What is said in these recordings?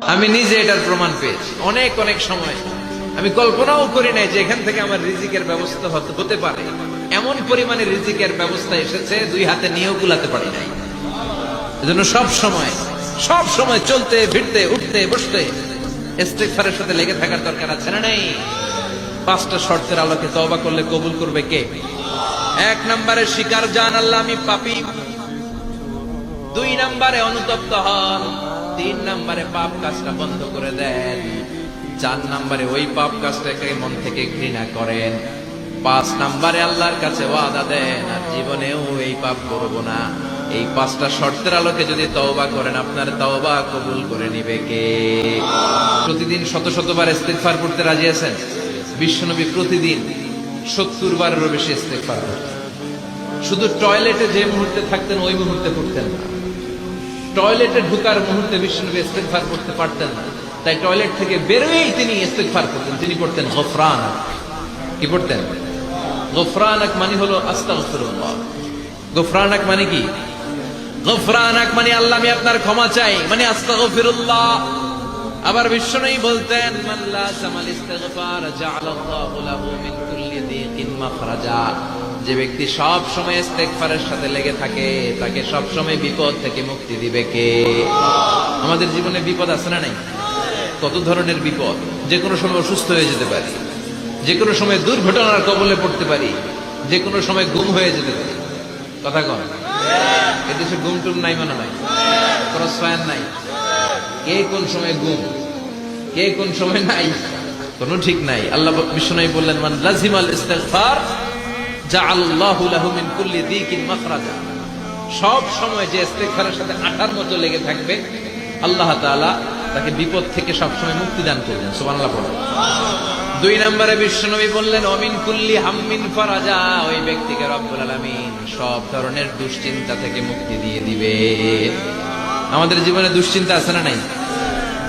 আমি নিজে এটার প্রমাণ পেয়েছি। অনেক অনেক সময়। আমি কল্পনাও করি নাই যে এখান থেকে আমার রিজিকের ব্যবস্থা হতে পারে। এমন পরিমাণে রিজিকের ব্যবস্থা এসেছে, দুই হাতে নিয়েও কুলাতে পারি নাই। এজন্য সব সময় সব সময় চলতে, ফিরতে, উঠতে, বসতে, ইস্তেগফারের সাথে লেগে থাকার দরকার আছে না নেই? পাঁচটা শর্তের আলোকে তওবা করলে কবুল করবে কে? এক নম্বরে শিকার জান আল্লাহ আমি পাপী। দুই নম্বরে অনুতপ্ত হন। তিন নম্বরে পাপ কাজটা বন্ধ করে দেন। চার নম্বরে ওই পাপ কাজটাকে মন থেকে ঘৃণা করেন। পাঁচ নম্বরে আল্লাহর কাছে ওয়াদা দেন, আর জীবনেও এই পাপ করব না। এই পাঁচটা শর্তের আলোকে যদি তওবা করেন, আপনার তওবা কবুল করে নিবে কে? প্রতিদিন শত শতবার ইস্তেগফার করতে রাজি আছেন? বিশ্বনবী প্রতিদিন সত্তর বারেরও বেশি ইস্তেগফার করতেন। শুধু টয়লেটে যে মুহূর্তে থাকতেন, ওই মুহূর্তে করতেন না। টয়লেটে ঢুকার মুহূর্তে বিষ্ণুনবী ফার করতে পারতেন না। তাই টয়লেট থেকে বেরোয়েই তিনি ইস্তেগফার করতেন। তিনি করতেন গফরান কি করতেন গফরানাক মানে হলো আস্তাগফিরুল্লাহ। গফরানাক মানে কি? গফরানাক মানে আল্লাহ আমি আপনার ক্ষমা চাই। মানে আস্তাগফিরুল্লাহ। আবার বিষ্ণুই বলতেন, মান লা সামাল ইস্তিগফার জাআলাল্লাহু লাহু মিন কুল্লি মাখরাজা। যে ব্যক্তি সব সময় ইস্তেগফারের সাথে লেগে থাকে, তাকে সব সময় বিপদ থেকে মুক্তি দিবে কে? আমাদের জীবনে বিপদ আছে না নাই? কত ধরনের বিপদ? যে কোনো সময় অসুস্থ হয়ে যেতে পারি, যে কোনো সময় দুর্ঘটনার কবলে পড়তে পারি, যে কোনো সময় গুম হয়ে যেতে পারি। কথা কন। এদেশে গুম টুম নাই মনে হয়? ক্রস ফায়ার নাই? কে কোন সময় গুম কে কোন সময় নাই? কোনো ঠিক নাই। আল্লাহ বিষ্ণু বললেন, মান লাজিমাল ইস্তেগফার, জাআল্লাহু লাহু মিন কুল্লি দিকিন মাখরাজা। সব সময় যে ইস্তেগফারের সাথে আঠার মতো লেগে থাকবে, আল্লাহ তাআলা তাকে বিপদ থেকে সব সময় মুক্তি দান করবেন। সুবহানাল্লাহ পড়ো। দুই নম্বরে বিশ্বনবী বললেন, অমিন কুল্লি হাম্মিন ফরাজা। ওই ব্যক্তিকে রব্বুল আলামিন সব ধরনের দুশ্চিন্তা থেকে মুক্তি দিয়ে দিবে। আমাদের জীবনে দুশ্চিন্তা আছে না নাই?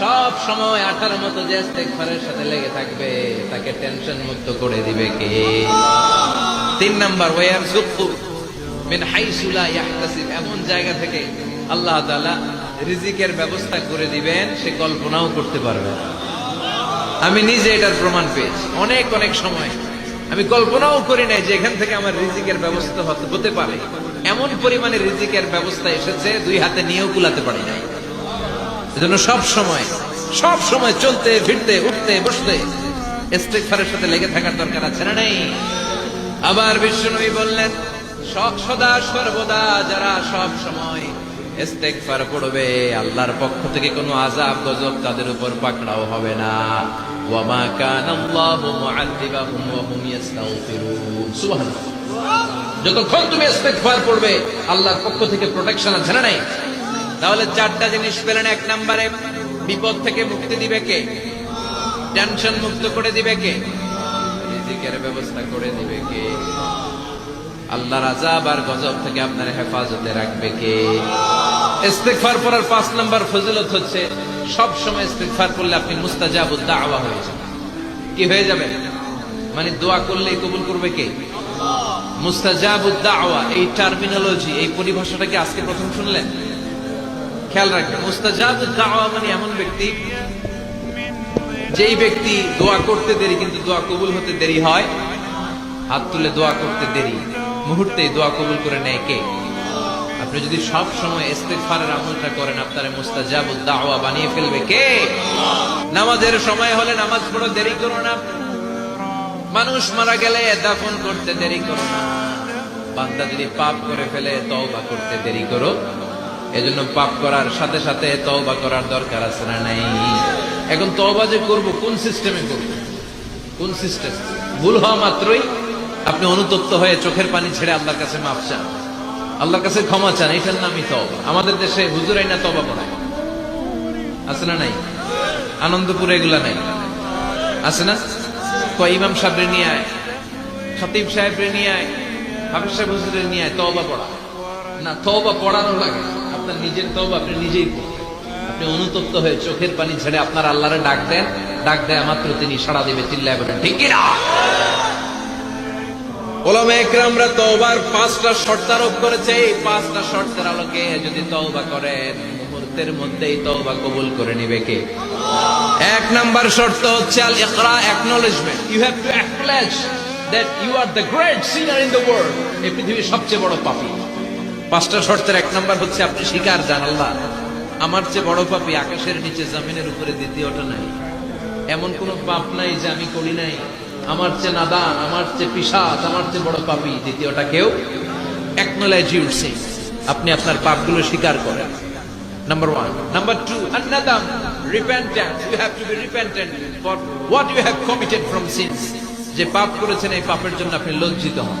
সব সময় আঠার মতো যে ইস্তেগফারের সাথে লেগে থাকবে। তাকে টেনশন মুক্ত করে দিবে কে? তিন নাম্বার, ওয়ার মিন হাইসু লা ইয়াহতাসিব। এমন জায়গা থেকে আল্লাহ তাআলা রিজিকের ব্যবস্থা করে দিবেন, সে কল্পনাও করতে পারবে আমি নিজে এটার প্রমাণ পেয়েছি। অনেক অনেক সময় আমি কল্পনাও করি নাই যে এখান থেকে আমার রিজিকের ব্যবস্থা হতে পারে। এমন পরিমাণে রিজিকের ব্যবস্থা এসেছে, দুই হাতে নিয়েও কুলাতে পারি নাই। এজন্য সব সময় সব সময় চলতে, ফিরতে, উঠতে, বসতে ইস্তেগফারের সাথে লেগে থাকার দরকার আছে না নেই? আবার বিশ্বনবী বললেন সদা সর্বদা যারা সব সময় ইস্তেগফার পড়বে, আল্লাহর পক্ষ থেকে কোনো আযাব, গজব তাদের উপর পাকড়াও হবে না। ওয়ামা কানা আল্লাহু মুআযিবাহুম ওয়া হুম ইস্তাগফিরুন। সুবহানাল্লাহ। যতক্ষণ তুমি ইস্তেগফার পড়বে, আল্লাহর পক্ষ থেকে প্রোটেকশন আছে না নাই? তাহলে চারটা জিনিস পেলেন এক নম্বরে, বিপদ থেকে মুক্তি দিবে কে? টেনশন মুক্ত করে দিবে কে? রিজিকের ব্যবস্থা করে দিবে কে? আল্লাহর আজাব আর গজব থেকে আপনার হেফাজতে রাখবে কে? ইস্তেগফার পড়ার পাঁচ নাম্বার ফজিলত হচ্ছে, সব সময় ইস্তেগফার করলে আপনি মুস্তাজাবুদ দাওয়া হয়ে যাবেন। কি হয়ে যাবেন মানে দোয়া করলেই কবুল করবে কে? মুস্তাজাবুদ দাওয়া, এই টার্মিনোলজি এই পরিভাষাটা কি আজকে প্রথম শুনলেন? খেয়াল রাখবেন। মুস্তাজাবুদ দাওয়া মানে এমন ব্যক্তি যেই ব্যক্তি দোয়া করতে দেরি, কিন্তু দোয়া কবুল হতে দেরি হয়। হাত তুলে দোয়া করতে দেরি। মুহূর্তেই দোয়া কবুল করে নেয় কে? আপনি যদি সব সময় ইস্তেগফারের আমলটা করেন, আপনার মুস্তাজাবুদ দাওয়া বানিয়ে ফেলবে কে? নামাজের সময় হলে নামাজ পড়ো দেরি করো না। মানুষ মারা গেলে দাফন করতে দেরি করো না। বান্দা যদি পাপ করে ফেলে, তওবা করতে দেরি করো। এজন্য পাপ করার সাথে সাথে তওবা করার দরকার আছে না নাই? এখন তওবা যে করব, কোন সিস্টেমে করব? কোন সিস্টেম? ভুল হওয়া মাত্রই আপনি অনুতপ্ত হয়ে চোখের পানি ছেড়ে আল্লাহর কাছে মাপ চান। আল্লাহর কাছে ক্ষমা চান, এটার নামই তওবা। আমাদের দেশে হুজুরাই না তওবা পড়ায় আছে না নাই? আনন্দপুরে এগুলা নাই। আছে না? কয় ইমাম সাহেব নিয়ে আয়, খতিব সাহেবরে নিয়ে আয়, হাফিজ সাহেব হুজুরে নিয়ে আয়, তওবা পড়া। না, তওবা পড়ানো লাগে। আপনার নিজের তওবা আপনি নিজেই আপনি অনুতপ্ত হয়ে চোখের পানি ছেড়ে আপনার আল্লাহরে ডাক দেন, ডাক দেয় মাত্র তিনি সাড়া দেবে, চিল্লায় বলেন ঠিক তওবা মধ্যেই তওবা কবুল করে নিবে কে? এক নাম্বার হচ্ছে আল ইউ টু এই পৃথিবীর সবচেয়ে বড় পাপী। পাঁচটা শর্তের এক নাম্বার হচ্ছে, আপনি শিকার জান আল্লাহ। আমার চেয়ে বড় পাপী আকাশের নিচে, জামিনের উপরে দ্বিতীয়টা নাই। এমন কোন পাপ নাই যে আমি করি নাই। আমার চেয়ে নাদান, আমার চেয়ে পিসাদ আমার চেয়ে বড় পাপী দ্বিতীয়টা কেউ? একনোলাইজ সিন আপনি আপনার পাপগুলো স্বীকার করেন। Number one number two আন্নাদাম repentance you have to be repentant for what you have committed from sins যে পাপ করেছেন, এই পাপের জন্য আপনি লজ্জিত হন।